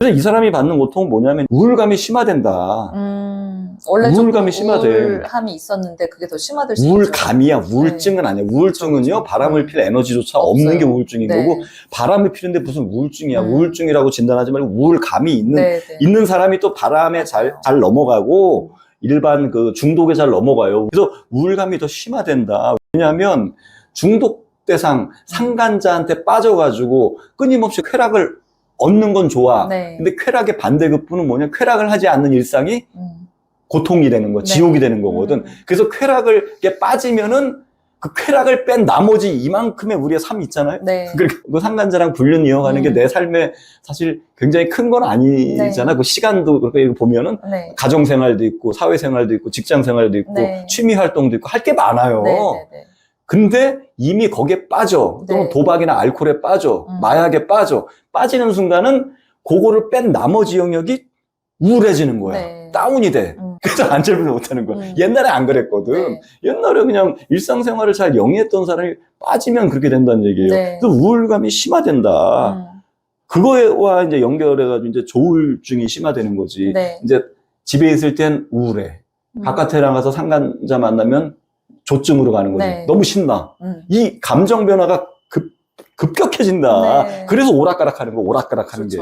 그래서 이 사람이 받는 고통은 뭐냐면 우울감이 심화된다. 음, 원래 좀 우울감이 심하대. 우울함이 있었는데 그게 더 심화될 수. 우울감이야. 우울증은 아니야. 우울증은요, 그렇죠. 바람을 필 에너지조차 없어요. 없는 게 우울증인 네. 거고, 바람을 피는데 무슨 우울증이야. 음. 우울증이라고 진단하지 말고 우울감이 있는, 네, 네. 있는 사람이 또 바람에 잘. 잘 넘어가고, 일반 그 중독에 잘 넘어가요. 그래서 우울감이 더 심화된다. 왜냐하면 중독 대상 상간자한테 빠져가지고 끊임없이 쾌락을 얻는 건 좋아. 네. 근데 쾌락의 반대급부는 뭐냐? 쾌락을 하지 않는 일상이 음. 고통이 되는 거, 네. 지옥이 되는 거거든. 음. 그래서 쾌락을 빠지면은 그 쾌락을 뺀 나머지 이만큼의 우리의 삶 있잖아요. 네. 그러니까 그 상간자랑 불륜 이어가는 게 음. 내 삶에 사실 굉장히 큰 건 아니잖아. 네. 그 시간도 그렇게 보면은 네. 가정 생활도 있고 사회 생활도 있고 직장 생활도 있고 네. 취미 활동도 있고 할 게 많아요. 네, 네, 네. 근데 이미 거기에 빠져. 또는 네. 도박이나 알코올에 빠져. 음. 마약에 빠져. 빠지는 순간은 그거를 뺀 나머지 영역이 우울해지는 거야. 네. 다운이 돼. 음. 그래서 안절부절 못하는 거야. 음. 옛날에 안 그랬거든. 네. 옛날에 그냥 일상생활을 잘 영위했던 사람이 빠지면 그렇게 된다는 얘기예요. 네. 그래서 우울감이 심화된다. 음. 그거와 이제 연결해가지고 이제 조울증이 심화되는 거지. 네. 이제 집에 있을 땐 우울해. 음. 바깥에 나가서 상간자 만나면 조증으로 가는 거지. 네. 너무 신나. 음. 이 감정 변화가 급, 급격해진다. 네. 그래서 오락가락 하는 거, 오락가락 하는 게.